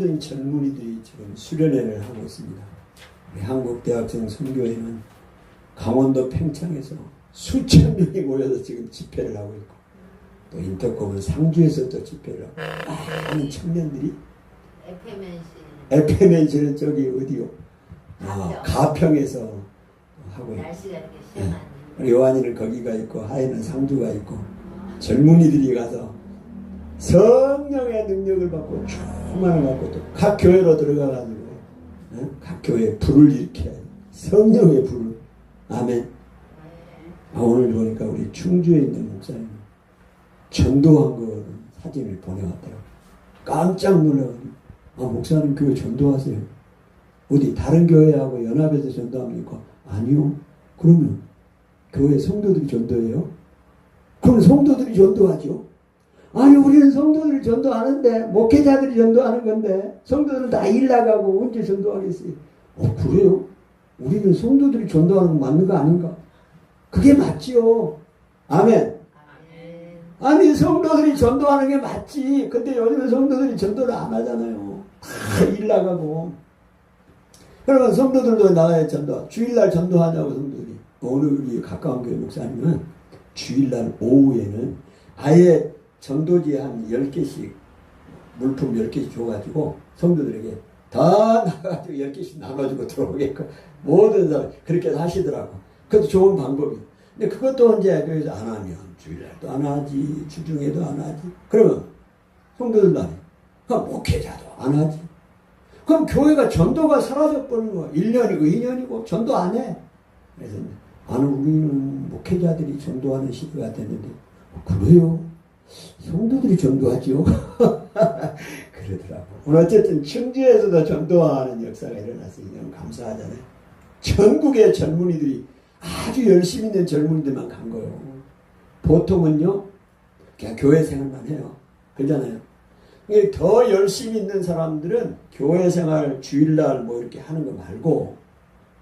모든 젊은이들이 지금 수련회를 하고 있습니다. 우리 한국대학생 선교회는 강원도 팽창에서 수천 명이 모여서 지금 집회를 하고 있고 또 인터콤은 상주에서 또 집회를 하고 많은 청년들이 에페멘시 에페멘시는 저기 어디요? 아, 가평. 가평에서 하고 있고 우리 요한이는 거기가 있고 하에는 상주가 있고 젊은이들이 가서 성령의 능력을 받고 충만을 받고 또 각 교회로 들어가가지고 어? 각 교회에 불을 일으켜 성령의 불을 아멘 아, 오늘 보니까 우리 충주에 있는 목사님 전도한 거를 사진을 보내왔더라고 깜짝 놀라가지고 아 목사님 교회 전도하세요 어디 다른 교회하고 연합해서 전도합니까? 아니요 그러면 교회 성도들이 전도해요? 그럼 성도들이 전도하죠. 아니 우리는 성도들이 전도하는데 목회자들이 전도하는 건데 성도들은 다 일 나가고 언제 전도하겠어요? 어 그래요? 우리는 성도들이 전도하는 거 맞는 거 아닌가? 그게 맞지요. 아멘. 아니 성도들이 전도하는 게 맞지. 근데 요즘에 성도들이 전도를 안 하잖아요. 다 일 나가고. 그러면 성도들도 나가야 전도. 주일날 전도하냐고 성도들이. 오늘 우리 가까운 교회 목사님은 주일날 오후에는 아예 전도지 한 10개씩 물품 10개씩 줘가지고 성도들에게 다 나가가지고 10개씩 나눠주고 들어오게끔 모든 사람 그렇게 하시더라고. 그것도 좋은 방법이에요. 근데 그것도 이제 교회에서 안 하면 주일날도 안 하지 주중에도 안 하지 그러면 성도들도 안 해. 그럼 목회자도 안 하지. 그럼 교회가 전도가 사라져 버리는 거야. 1년이고 2년이고 전도 안 해. 그래서 아니 우리는 목회자들이 전도하는 시대가 됐는데 어, 그래요? 성도들이 전도하지요? 그러더라고. 오늘 어쨌든 충주에서도 전도하는 역사가 일어났으니 너무 감사하잖아요. 전국의 젊은이들이 아주 열심히 있는 젊은이들만 간 거예요. 보통은요, 그냥 교회 생활만 해요. 그러잖아요. 더 열심히 있는 사람들은 교회 생활 주일날 뭐 이렇게 하는 거 말고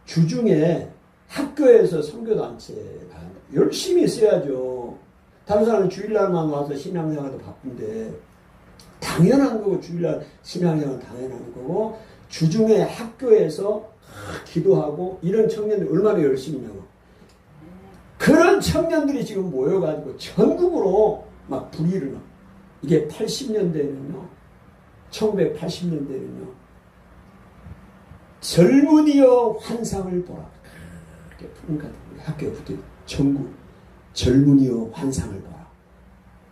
주중에 학교에서 선교단체 열심히 있어야죠. 다른 사람은 주일날만 와서 신앙생활도 바쁜데 당연한 거고 주일날 신앙생활 당연한 거고 주중에 학교에서 기도하고 이런 청년들 얼마나 열심히 있냐고. 그런 청년들이 지금 모여가지고 전국으로 막 불의를 막. 이게 80년대는요 1980년대는요 젊은이여 환상을 보라 이렇게 우리 학교에 붙어 전국 젊은이여 환상을 보라.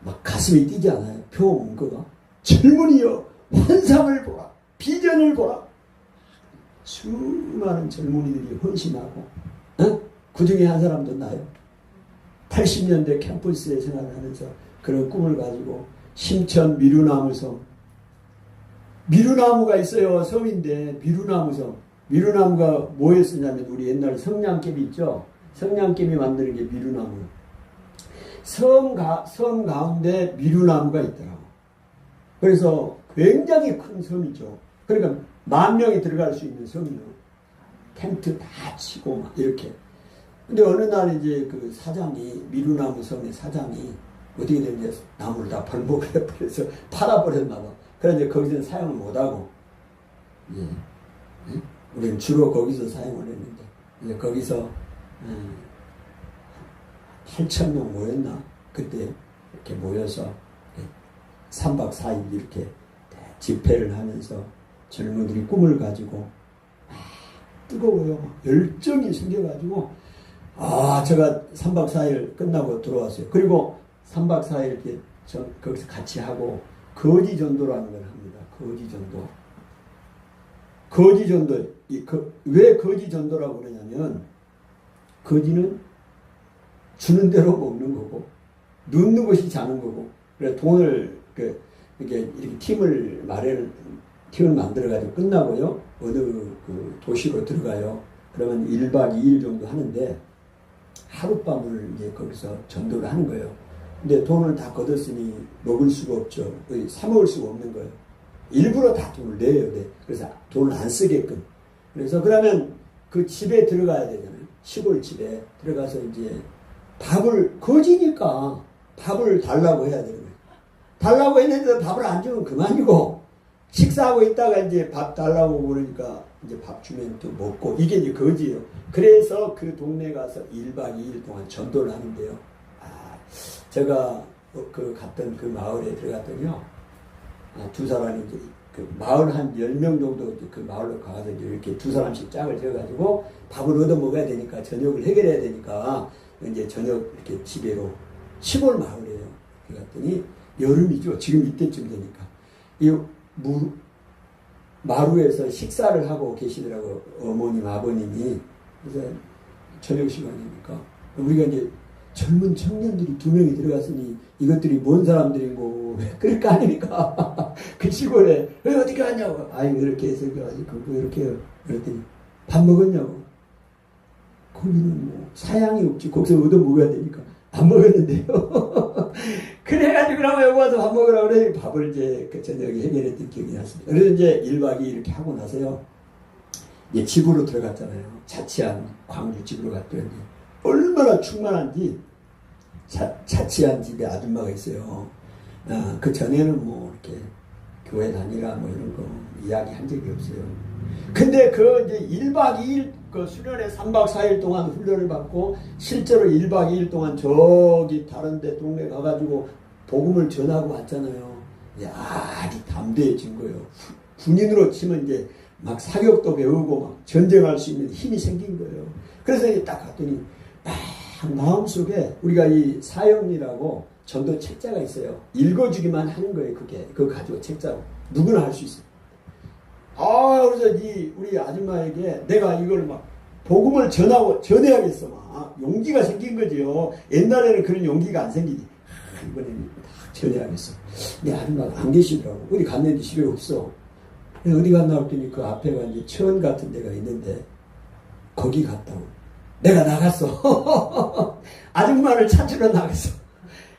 막 가슴이 뛰지 않아요? 표 문구가? 젊은이여 환상을 보라. 비전을 보라. 수많은 젊은이들이 헌신하고 어? 그 중에 한 사람도 나요. 80년대 캠퍼스에 생활하면서 그런 꿈을 가지고 심천 미루나무 섬. 미루나무가 있어요. 섬인데 미루나무 섬. 미루나무가 뭐였었냐면 우리 옛날 성냥개비 있죠? 성냥개비 만드는 게 미루나무 섬, 가, 섬 가운데 미루나무가 있더라고. 그래서 굉장히 큰 섬이죠. 그러니까 만 명이 들어갈 수 있는 섬이요. 텐트 다 치고 막 이렇게. 근데 어느 날 이제 그 사장이 미루나무 섬의 사장이 어떻게 됐냐 나무를 다 벌목을 해버려서 팔아버렸나 봐. 그래서 이제 거기서는 사용을 못하고. 예. 예? 우리는 주로 거기서 사용을 했는데. 이제 거기서 음, 8천 명 모였나 그때 이렇게 모여서 3박 4일 이렇게 집회를 하면서 젊은들이 꿈을 가지고 막 뜨거워요. 막 열정이 생겨가지고 아, 제가 3박 4일 끝나고 들어왔어요. 그리고 3박 4일 이렇게 저, 거기서 같이 하고 거지 전도라는 걸 합니다. 거지 전도. 거지 전도. 이, 그, 왜 거지 전도라고 그러냐면 거지는 주는 대로 먹는 거고 눕는 것이 자는 거고 그래 돈을 그 이렇게 이렇게 팀을 마련 팀을 만들어 가지고 끝나고요 어느 그 도시로 들어가요 그러면 1박 2일 정도 하는데 하룻밤을 이제 거기서 전도를 하는 거예요. 근데 돈을 다 걷었으니 먹을 수가 없죠. 사 먹을 수가 없는 거예요. 일부러 다 돈을 내야 돼. 그래서 돈을 안 쓰게끔. 그래서 그러면 그 집에 들어가야 되잖아요. 시골 집에 들어가서 이제 밥을 거지니까 밥을 달라고 해야 되는 거예요. 달라고 했는데 밥을 안 주면 그만이고 식사하고 있다가 이제 밥 달라고 그러니까 이제 밥 주면 또 먹고 이게 이제 거지예요. 그래서 그 동네 가서 1박 2일 동안 전도를 하는데요. 아, 제가 그 갔던 그 마을에 들어갔더니요. 아, 두 사람이 이제 그 마을 한 10명 정도 그 마을로 가서 이렇게 두 사람씩 짝을 지어가지고 밥을 얻어 먹어야 되니까 저녁을 해결해야 되니까 이제 저녁 이렇게 집에로 시골 마을이에요. 그랬더니 여름이죠. 지금 이때쯤 되니까. 이 무, 마루에서 식사를 하고 계시더라고 어머님 아버님이 그래서 저녁 시간이니까 우리가 이제 젊은 청년들이 두 명이 들어갔으니 이것들이 뭔 사람들이고 그럴 거 아닙니까 그 시골에 왜 어디 갔냐고 아이 이렇게 해서 그래가지고 이렇게 해요. 그랬더니 밥 먹었냐고 거기는 뭐 사양이 없지. 거기서 얻어 먹어야 되니까 안 먹었는데요. 그래가지고 그러면 여기 와서 밥 먹으라고 그래. 밥을 이제 그 저녁에 해결했던 기억이 났습니다. 그래서 이제 1박 2일 이렇게 하고 나서요. 이제 집으로 들어갔잖아요. 자취한 광주 집으로 갔더니 얼마나 충만한지 자, 자취한 집에 아줌마가 있어요. 아, 그 전에는 뭐 이렇게 교회 다니라 뭐 이런 거 이야기 한 적이 없어요. 근데 그 이제 1박 2일 그 수련회 3박 4일 동안 훈련을 받고 실제로 1박 2일 동안 저기 다른 데 동네 가가지고 복음을 전하고 왔잖아요. 이제 아주 담대해진 거예요. 후- 군인으로 치면 이제 막 사격도 배우고 막 전쟁할 수 있는 힘이 생긴 거예요. 그래서 이제 딱 갔더니 막 마음속에 우리가 이 사형리라고 전도 책자가 있어요. 읽어주기만 하는 거예요. 그게 그거 가지고 책자로 누구나 할 수 있어요. 아, 그래서 이 우리 아줌마에게 내가 이걸 막 복음을 전하고 전해야겠어 막 용기가 생긴 거지요. 옛날에는 그런 용기가 안 생기지. 아, 이번에는 딱 전해야겠어. 내 아줌마가 안 계시더라고. 어디 갔는데 집에 없어. 어디 갔나 했더니 그 앞에가 이제 천 같은 데가 있는데 거기 갔다 고. 내가 나갔어. 아줌마를 찾으러 나갔어.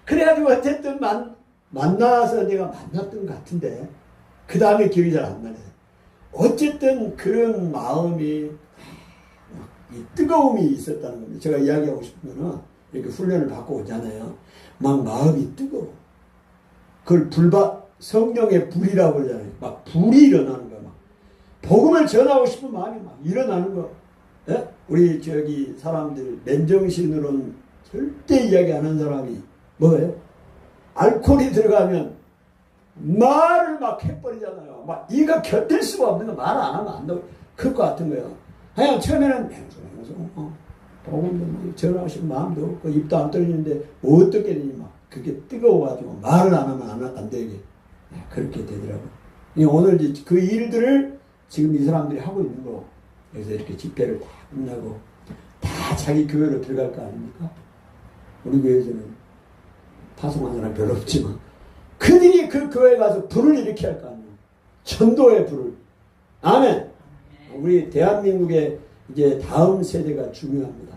그래가지고 어쨌든 만, 만나서 내가 만났던 것 같은데 그 다음에 기억이 잘 안 나네. 어쨌든 그런 마음이 이 뜨거움이 있었다는 겁니다. 제가 이야기하고 싶은 거는 이렇게 훈련을 받고 오잖아요. 막 마음이 뜨거워. 그걸 불바 성령의 불이라고 그러잖아요. 막 불이 일어나는 거야. 막 복음을 전하고 싶은 마음이 막 일어나는 거. 예? 우리 저기 사람들 맨정신으로는 절대 이야기 안 하는 사람이 뭐예요? 알코올이 들어가면 말을 막 해버리잖아요. 막 이가 견딜 수가 없는 거 말 안 하면 안 나고 그럴 것 같은 거예요. 그냥 처음에는 맹수 어, 복음도 뭐 전하신 마음도 없고 입도 안 떨리는데 어떻게 되니 막 그게 뜨거워가지고 말을 안 하면 안, 안 되게 네, 그렇게 되더라고요. 이 오늘 그 일들을 지금 이 사람들이 하고 있는 거 그래서 이렇게 집회를 다 끝나고 다 자기 교회로 들어갈 거 아닙니까? 우리 교회에서는 파송한 사람 별로 없지만 그들이 그 교회 가서 불을 일으켜야 할 거 아니에요. 전도의 불을. 아멘. 우리 대한민국의 이제 다음 세대가 중요합니다.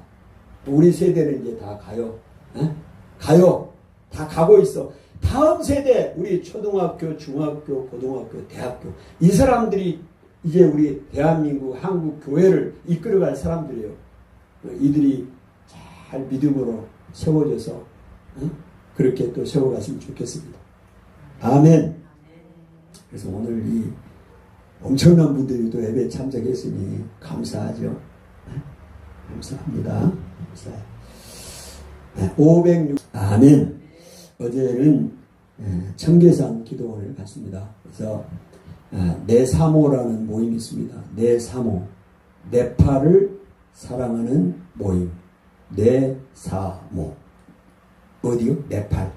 우리 세대는 이제 다 가요. 에? 가요. 다 가고 있어. 다음 세대, 우리 초등학교, 중학교, 고등학교, 대학교. 이 사람들이 이제 우리 대한민국, 한국 교회를 이끌어갈 사람들이에요. 이들이 잘 믿음으로 세워져서 에? 그렇게 또 세워갔으면 좋겠습니다. 아멘. 그래서 오늘 이 엄청난 분들이 또 예배 참석했으니 감사하죠. 네? 감사합니다. 네, 506 아멘. 어제는 예, 청계산 기도원을 갔습니다. 그래서 아, 내사모라는 모임이 있습니다. 내사모, 네팔을 사랑하는 모임. 내사모. 어디요? 네팔.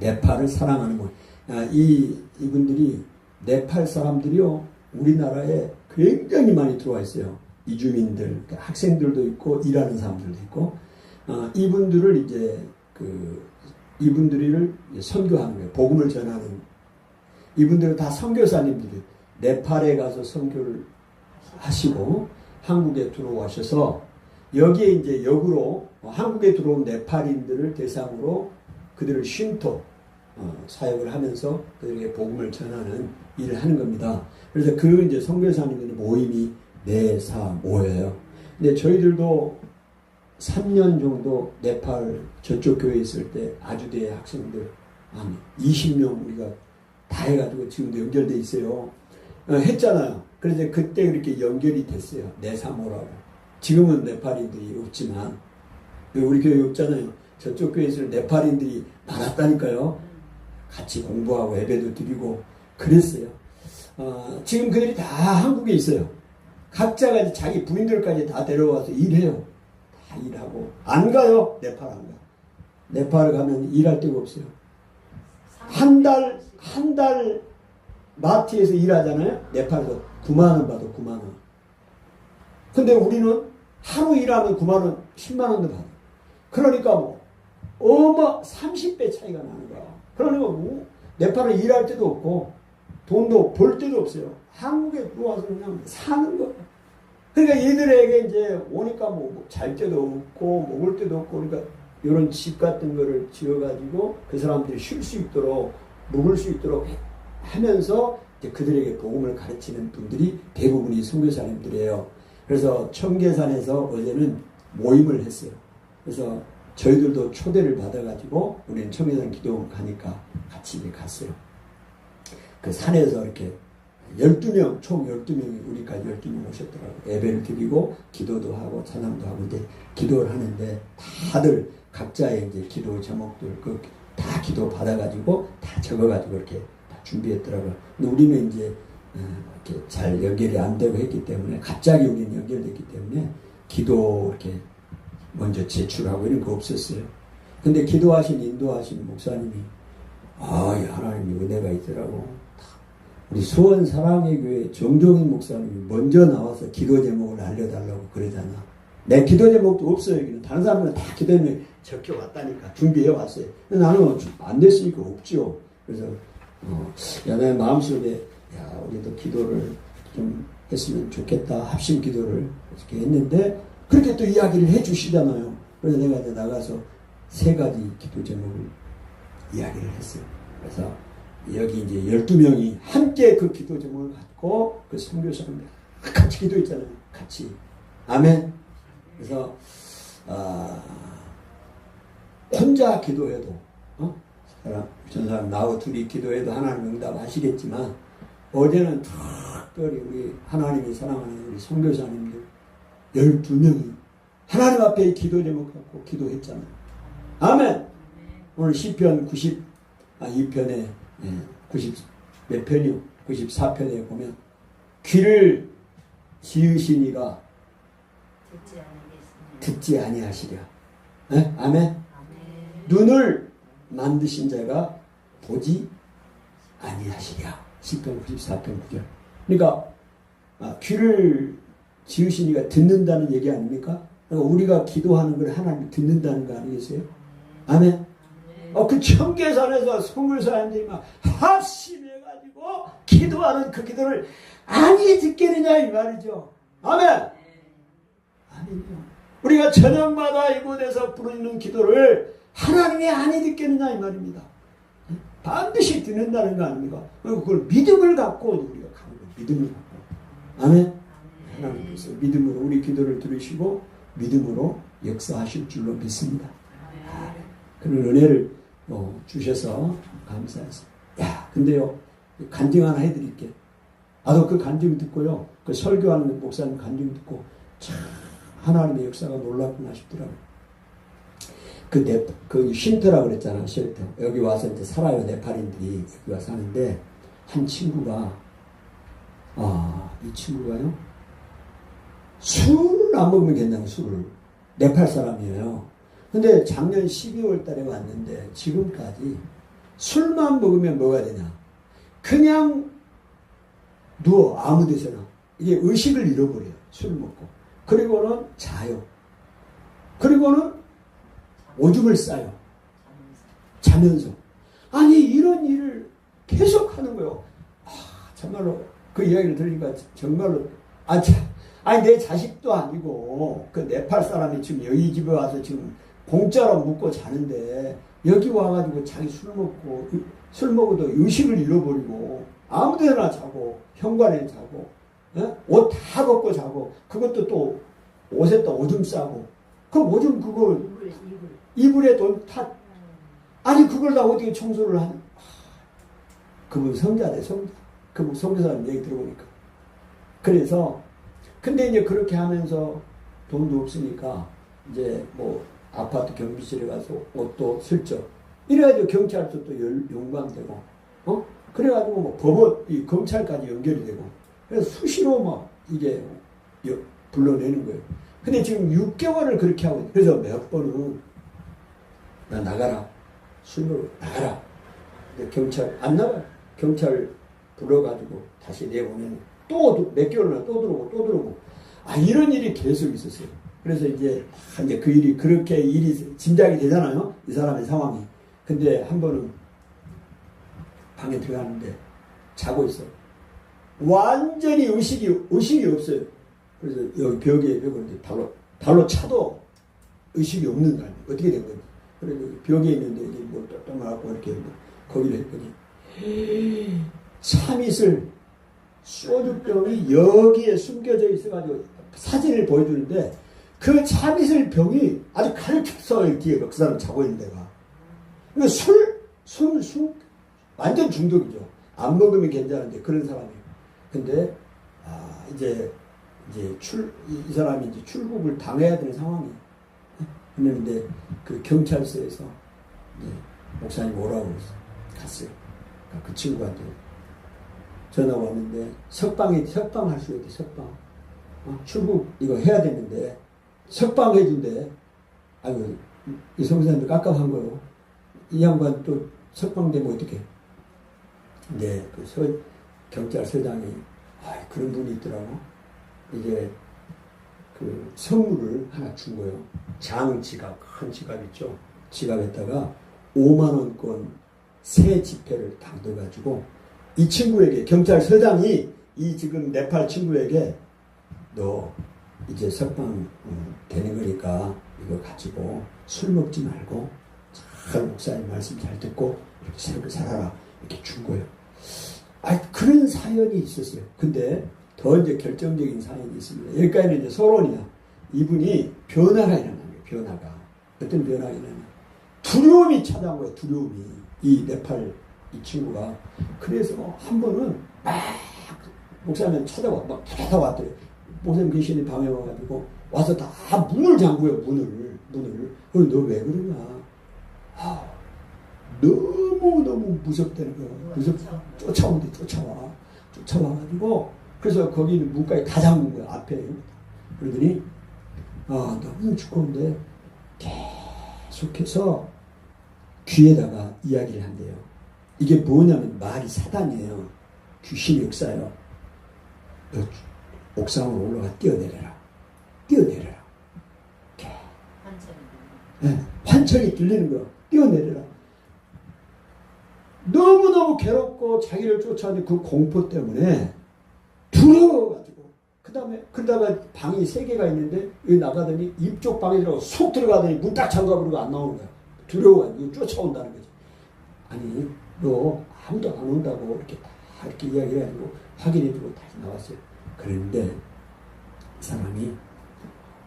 네팔을 사랑하는 모임. 아, 이 이분들이 네팔 사람들이요 우리나라에 굉장히 많이 들어와 있어요. 이주민들, 그러니까 학생들도 있고 일하는 사람들도 있고 아, 이분들을 이제 그 이분들을 선교하는 거예요. 복음을 전하는 이분들은 다 선교사님들이 네팔에 가서 선교를 하시고 한국에 들어오셔서 여기에 이제 역으로 한국에 들어온 네팔인들을 대상으로 그들을 쉼터 어, 사역을 하면서 그들에게 복음을 전하는 일을 하는 겁니다. 그래서 그 이제 선교사님들의 모임이 네사 모여요. 근데 저희들도 3년 정도 네팔 저쪽 교회에 있을 때 아주대 학생들 한 20명 우리가 다 해가지고 지금도 연결돼 있어요. 어, 했잖아요. 그래서 그때 그렇게 연결이 됐어요. 내사모라고. 지금은 네팔인들이 없지만 우리 교회 없잖아요. 저쪽 교회에서는 네팔인들이 많았다니까요. 같이 공부하고 예배도 드리고 그랬어요. 어, 지금 그들이 다 한국에 있어요. 각자가 자기 부인들까지 다 데려와서 일해요. 다 일하고 안 가요. 네팔 안 가. 네팔 가면 일할 데가 없어요. 한 달, 한 달 마트에서 일하잖아요. 네팔에서 9만 원 받아, 9만 원. 근데 우리는 하루 일하면 9만 원, 10만 원도 받아. 그러니까 뭐, 어마 30배 차이가 나는 거야. 그러니까 뭐, 네팔은 일할 데도 없고, 돈도 벌 데도 없어요. 한국에 들어와서 그냥 사는 거. 그러니까 얘들에게 이제 오니까 뭐 잘 데도 없고, 먹을 데도 없고, 그러니까 이런 집 같은 거를 지어가지고 그 사람들이 쉴 수 있도록 먹을 수 있도록 해- 하면서 이제 그들에게 복음을 가르치는 분들이 대부분이 선교사님들이에요. 그래서 청계산에서 어제는 모임을 했어요. 그래서 저희들도 초대를 받아가지고 우리는 청계산 기도 가니까 같이 이제 갔어요. 그 산에서 이렇게 12명, 총 12명이 우리까지 12명 오셨더라고요. 예배를 드리고 기도도 하고 찬양도 하고 이제 기도를 하는데 다들 각자의 이제 기도 제목들 그다 기도 받아가지고 다 적어가지고 이렇게 다 준비했더라고요. 근데 우리는 이제 어, 이렇게 잘 연결이 안 되고 했기 때문에 갑자기 우리는 연결됐기 때문에 기도 이렇게 먼저 제출하고 이런 거 없었어요. 근데 기도하신 인도하신 목사님이 아, 이 하나님이 은혜가 있더라고. 우리 수원 사랑의 교회 정종인 목사님이 먼저 나와서 기도 제목을 알려달라고 그러잖아. 내 기도 제목도 없어요. 여기는 다른 사람들은 다 기도 제목 적혀 왔다니까 준비해 왔어요. 나는 안 됐으니까 없죠. 그래서 어, 야, 내 마음속에 야, 우리도 기도를 좀 했으면 좋겠다. 합심 기도를 이렇게 했는데 그렇게 또 이야기를 해 주시잖아요. 그래서 내가 이제 나가서 세 가지 기도 제목을 이야기를 했어요. 그래서 여기 이제 12명이 함께 그 기도 제목을 갖고 그 선교사님 같이 기도했잖아요. 같이. 아멘. 그래서 아, 혼자 기도해도 어? 사람 전 사람 나하고 둘이 기도해도 하나님 응답하시겠지만 어제는 특별히 우리 하나님이 사랑하는 우리 선교사님들 12명이 하나님 앞에 기도 제목 갖고 기도했잖아요. 아멘. 오늘 시편 90, 아, 2편에, 90, 몇 편이요? 94편에 보면, 귀를 지으시니가 듣지 아니하시랴. 에? 아멘. 눈을 만드신 자가 보지 아니하시랴. 시편 94편 9절. 그러니까, 아, 귀를 지으시니가 듣는다는 얘기 아닙니까? 그러니까 우리가 기도하는 걸 하나님이 듣는다는 거 아니겠어요? 아멘. 어, 그 청계산에서 선물사님들이 막 합심해가지고 기도하는 그 기도를 아니 듣겠느냐 이 말이죠. 아멘. 아니죠. 우리가 저녁마다 이곳에서 부르는 기도를 하나님이 아니 듣겠느냐 이 말입니다. 반드시 듣는다는 거 아닙니까? 그리고 그걸 믿음을 갖고 우리가 가는 거예요. 믿음을 갖고. 아멘. 하나님께서 믿음으로 우리 기도를 들으시고 믿음으로 역사하실 줄로 믿습니다. 그런 은혜를 어, 주셔서 감사했어요. 야, 근데요, 간증 하나 해드릴게. 나도 그 간증 듣고요, 그 설교하는 목사님 간증 듣고, 참, 하나님의 역사가 놀랍구나 싶더라고요. 그 네, 그 쉼터라고 그랬잖아, 쉘터. 여기 와서 이제 살아요, 네팔인들이. 여기 와서 사는데, 한 친구가, 아, 이 친구가요, 술을 안 먹으면 괜찮아요, 술을. 네팔 사람이에요. 근데 작년 12월 달에 왔는데 지금까지 술만 먹으면 뭐가 되냐? 그냥 누워 아무 데서나 이게 의식을 잃어버려요. 술 먹고. 그리고는 자요. 그리고는 오줌을 싸요. 자면서. 아니 이런 일을 계속 하는 거예요. 아, 정말로 그 이야기를 들으니까 정말로 아, 참, 아니 내 자식도 아니고 그 네팔 사람이 지금 여기 집에 와서 지금 공짜로 묵고 자는데 여기 와가지고 자기 술 먹고 술 먹어도 의식을 잃어버리고 아무데나 자고 현관에 자고 어? 옷다 벗고 자고 그것도 또 옷에다 오줌 싸고 그 오줌 그걸 이불 이불. 이불에 돈다 아니 그걸 다 어떻게 청소를 하는 아, 그분 성자대 성자 그 송교사님 얘기 들어보니까. 그래서 근데 이제 그렇게 하면서 돈도 없으니까 이제 뭐 아파트 경비실에 가서 옷도 슬쩍 이래가지고 경찰도 또 열- 용감되고 어 그래가지고 뭐 법원 이 검찰까지 연결이 되고 그래서 수시로 막 이게 여- 불러내는 거예요. 근데 지금 6개월을 그렇게 하고 있어요. 그래서 몇 번은 나 나가라 술로 나가라. 근데 경찰 안 나가. 요 경찰 불러가지고 다시 내보내는 또 몇 개월이나 또 들어오고 또 들어오고 아 이런 일이 계속 있었어요. 그래서 이제 아, 이제 그 일이 그렇게 일이 짐작이 되잖아요. 이 사람의 상황이. 근데 한 번은 방에 들어가는데 자고 있어. 완전히 의식이 의식이 없어요. 그래서 여기 벽에 벽을 이제 발로 발로 차도 의식이 없는 거 아니에요. 어떻게 된 거지? 그래서 벽에 있는데 이제 뭐 떠나갖고 이렇게 뭐 거기를 했더니 참이슬 소주병이 여기에 숨겨져 있어가지고 사진을 보여주는데 그 참이슬 병이 아주 찼어 뒤에 그 사람 자고 있는 데가. 그러니까 술, 술, 술 완전 중독이죠. 안 먹으면 괜찮은데 그런 사람이. 근데 아 이제 이제 출 이 사람이 이제 출국을 당해야 되는 상황이. 그랬는데 그 경찰서에서 목사님 오라고 그랬어. 갔어요. 그러니까 그 친구한테 전화가 왔는데 석방에 석방 할 수 있대 석방. 어, 출국 이거 해야 되는데 석방 해 준대. 아이고 이 성사님도 깝깝한 거요. 이 양반 또 석방되면 어떡해. 네, 그 서, 경찰서장이 아 그런 분이 있더라고. 이제 그 선물을 하나 준 거예요. 장 지갑, 큰 지갑 있죠. 지갑에다가 5만 원권 새 지폐를 당겨가지고 이 친구에게 경찰 서장이 이 지금 네팔 친구에게 너 이제 석방 음, 되는 거니까 이거 가지고 술 먹지 말고 잘 목사님 말씀 잘 듣고 이렇게 새롭게 살아라 이렇게 준 거예요. 아 그런 사연이 있었어요. 근데 더 이제 결정적인 사연이 있습니다. 여기까지는 이제 서론이야. 이분이 변화가 일어난 거예요. 변화가 어떤 변화가 일어나? 두려움이 찾아온 거예요. 두려움이 이 네팔 이 친구가 그래서 한 번은 막 목사님 찾아와 막 찾아왔더래. 목사님 계시는 방에 와가지고 와서 다 문을 잠그요 문을 문을. 그럼 너 왜 그러냐? 아, 너무 너무 무섭다는 거야. 무섭 쫓아오는데 쫓아와 쫓아와가지고 그래서 거기 있는 문까지 다 잠근 거야 앞에. 그러더니 아 너무 죽건데 계속해서 귀에다가 이야기를 한대요. 이게 뭐냐면 말이 사단이에요. 귀신이 역사요. 너 옥상으로 올라가 뛰어내려라. 뛰어내려라. 네, 환청이 들리는 거야. 뛰어내려라. 너무너무 괴롭고 자기를 쫓아오는 그 공포 때문에 두려워가지고 그 다음에 그러다가 방이 세 개가 있는데 여기 나가더니 이쪽 방에 들어가 속 들어가더니 문 딱 잠가버리고 안 나오는 거야. 두려워가지고 쫓아온다는 거지. 아니 너 아무도 안 온다고 이렇게 다 이렇게 이야기해가지고 확인해주고 다시 나왔어요. 그랬는데 이 사람이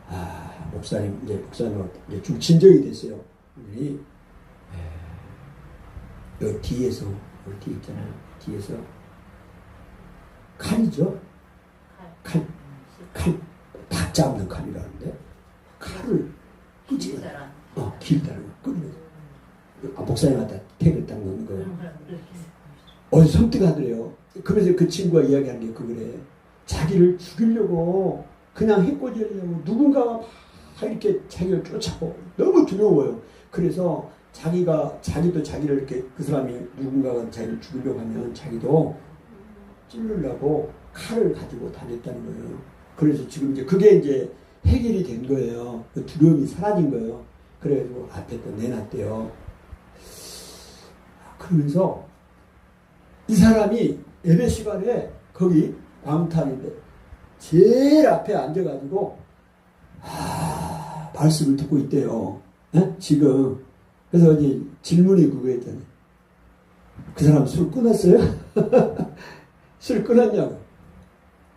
아 목사님 이제 목사님 이제 좀 진정이 됐어요. 이여 뒤에서 여기 뒤 있잖아요. 뒤에서 칼이죠. 칼. 칼, 칼, 다 잡는 칼이라는데 칼을 끄지 마. 길다란. 어, 길다는 거 끊는 아, 목사님한테 택을 딱 넣는 거예요. 그런 걸 그렇게 어, 섬뜩 하더래요. 그러면서 그 친구가 이야기하는 게 그거래. 자기를 죽이려고 그냥 해코지하려고 누군가가 막 이렇게 자기를 쫓아고 너무 두려워요. 그래서 자기가 자기도 자기를 이렇게 그 사람이 누군가가 자기를 죽이려고 하면 자기도 찌르려고 칼을 가지고 다녔다는 거예요. 그래서 지금 이제 그게 이제 해결이 된 거예요. 그 두려움이 사라진 거예요. 그래가지고 앞에 또 내놨대요. 그러면서 이 사람이 예배 시간에 거기 광탄인데 제일 앞에 앉아가지고 아 말씀을 듣고 있대요. 예? 지금 그래서 이제 질문이 그거였잖아요. 그 사람 술 끊었어요? 술 끊었냐고.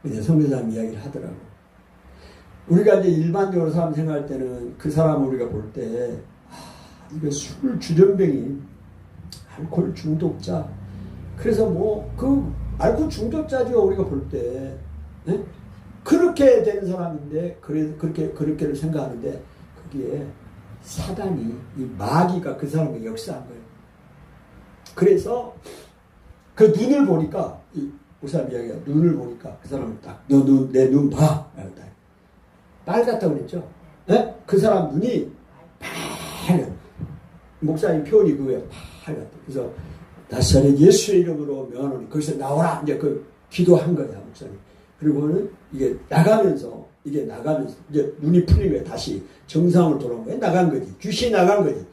이제 성교사님 이야기를 하더라고. 우리가 이제 일반적으로 사람 생각할 때는 그 사람 우리가 볼 때, 아, 이거 술 주전뱅이, 알코올 중독자. 그래서 뭐, 그 알코올 중독자죠 우리가 볼 때. 네? 그렇게 된 사람인데 그래 그렇게 그렇게를 생각하는데 그게 사단이 이 마귀가 그 사람을 역사한 거예요. 그래서 그 눈을 보니까 이 우사람 이야기가 눈을 보니까 그 사람을 딱너 눈내 눈 봐. 빨갛다 그랬죠. 네? 그 사람 눈이 빨간 목사님 표현이 그거예요. 빨갛다. 그래서 나사렛 예수의 이름으로 명하노니 거기서 나오라. 이제 그 기도한 거야 목사님. 그리고는 이게 나가면서 이게 나가면서 이제 눈이 풀린 거야 다시. 정상으로 돌아온 거야 나간 거지. 귀신이 나간 거지.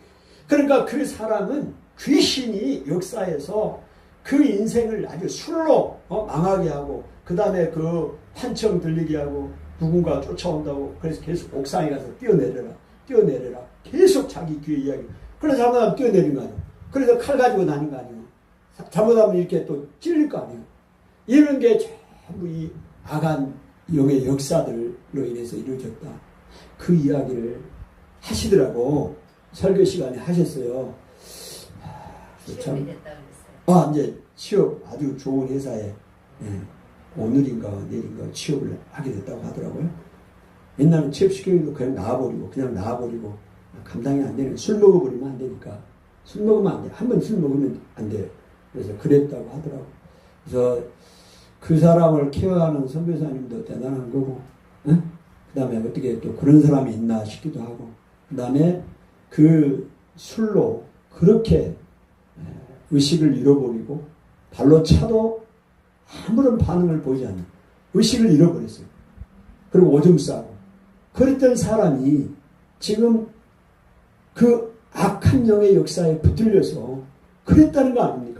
그러니까 그 사람은 귀신이 역사에서 그 인생을 아주 술로 어, 망하게 하고 그 다음에 그 판청 들리게 하고 누군가 쫓아온다고 그래서 계속 옥상에 가서 뛰어내려라 뛰어내려라. 계속 자기 귀에 이야기. 그래서 잘못하면 뛰어내린 거 아니에요. 그래서 칼 가지고 다닌 거 사- 잘못하면 이렇게 또 찔릴 거 아니에요 이런 게 전부 이 아간 영의 역사들로 인해서 이루어졌다 그 이야기를 하시더라고 설교 시간에 하셨어요 하, 참. 아, 이제 취업 아주 좋은 회사에 예, 오늘인가 내일인가 취업을 하게 됐다고 하더라고요. 옛날에 취업시키기도 그냥 나와버리고 그냥 나와버리고 감당이 안 되는 술 먹어버리면 안 되니까 술 먹으면 안 돼. 한 번 술 먹으면 안 돼요. 그래서 그랬다고 하더라고. 그래서 그 사람을 케어하는 선교사님도 대단한 거고, 그 다음에 어떻게 또 그런 사람이 있나 싶기도 하고, 그 다음에 그 술로 그렇게 의식을 잃어버리고 발로 차도 아무런 반응을 보이지 않는 의식을 잃어버렸어요. 그리고 오줌 싸고 그랬던 사람이 지금 그 악한 영의 역사에 붙들려서 그랬다는 거 아닙니까?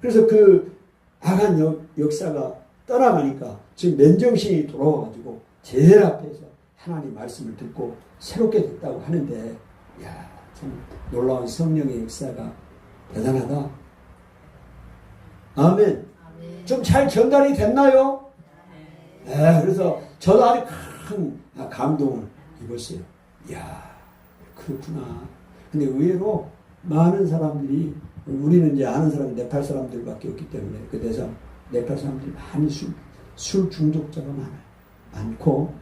그래서 그 악한 역, 역사가 떠나가니까 지금 맨정신이 돌아와가지고 제일 앞에서 하나님 말씀을 듣고 새롭게 됐다고 하는데 야, 참 놀라운 성령의 역사가 대단하다. 아멘. 아멘. 좀 잘 전달이 됐나요? 네, 그래서 저도 아주 큰 감동을 입었어요. 이야, 그렇구나. 근데 의외로 많은 사람들이, 우리는 이제 아는 사람이 네팔 사람들밖에 없기 때문에, 그 대상, 네팔 사람들이 많이 술, 술 중독자가 많아요. 많고,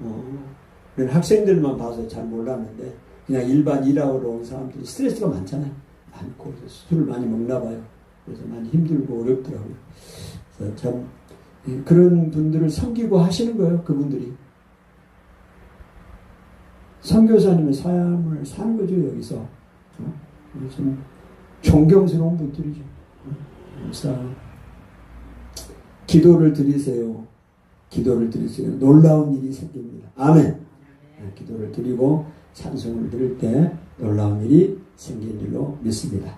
어, 학생들만 봐서 잘 몰랐는데, 그냥 일반 일하러 온 사람들이 스트레스가 많잖아요. 많고, 술을 많이 먹나 봐요. 그래서 많이 힘들고 어렵더라고요. 그래서 참 예, 그런 분들을 섬기고 하시는 거예요. 그분들이 선교사님의 삶을 사는 거죠 여기서. 어? 존경스러운 분들이죠. 어? 그래서 기도를 드리세요. 기도를 드리세요. 놀라운 일이 생깁니다. 아멘. 예, 기도를 드리고 찬송을 드릴 때 놀라운 일이 생길 줄로 믿습니다.